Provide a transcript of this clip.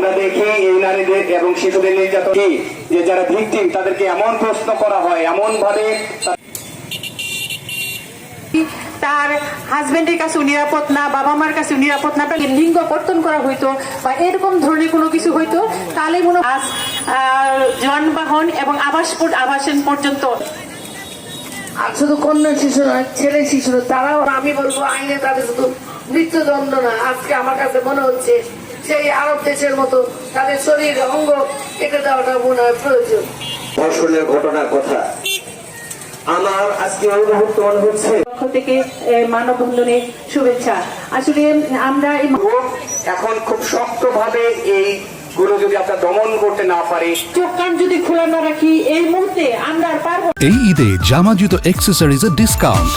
আমরা দেখি এই নারীদের এবং শিশুদের নির্যাতন কি? যে যারা ভিকটিম তাদেরকে এমন প্রশ্ন করা হয় এমন ভাবে তার হাজবেন্ডের কাছে নিরাপদ না বাবা মার কাছে নিরাপদ না লিঙ্গ কর্তন করা হইতো বা এরকম ধরনের কোনো কিছু হইতো তাহলে মনে আজ আহ, যানবাহন এবং আবাস আবাসন পর্যন্ত। আর শুধু কন্যা শিশু নয় ছেলে শিশু তারাও আমি বলব আইনে তাদের শুধু মৃত্যুদণ্ড না। আজকে আমার কাছে মনে হচ্ছে সেই আরব দেশের মতো তাদের শরীর অঙ্গ কেটে দেওয়াটা মনে হয় প্রয়োজন। ধর্ষণের ঘটনার কথা। আমার আজকে অনুভূত মনে হচ্ছে? পক্ষ থেকে মানববন্ধনের শুভেচ্ছা। আসলে আমরা এই এখন খুব শক্ত ভাবে এই গুলো যদি আপনার দমন করতে না পারে চোখ কান যদি খোলা না রাখি এই মুহূর্তে আমরা আর পারব এই ঈদে জামা জুতো অ্যাক্সেসরিজের ডিসকাউন্ট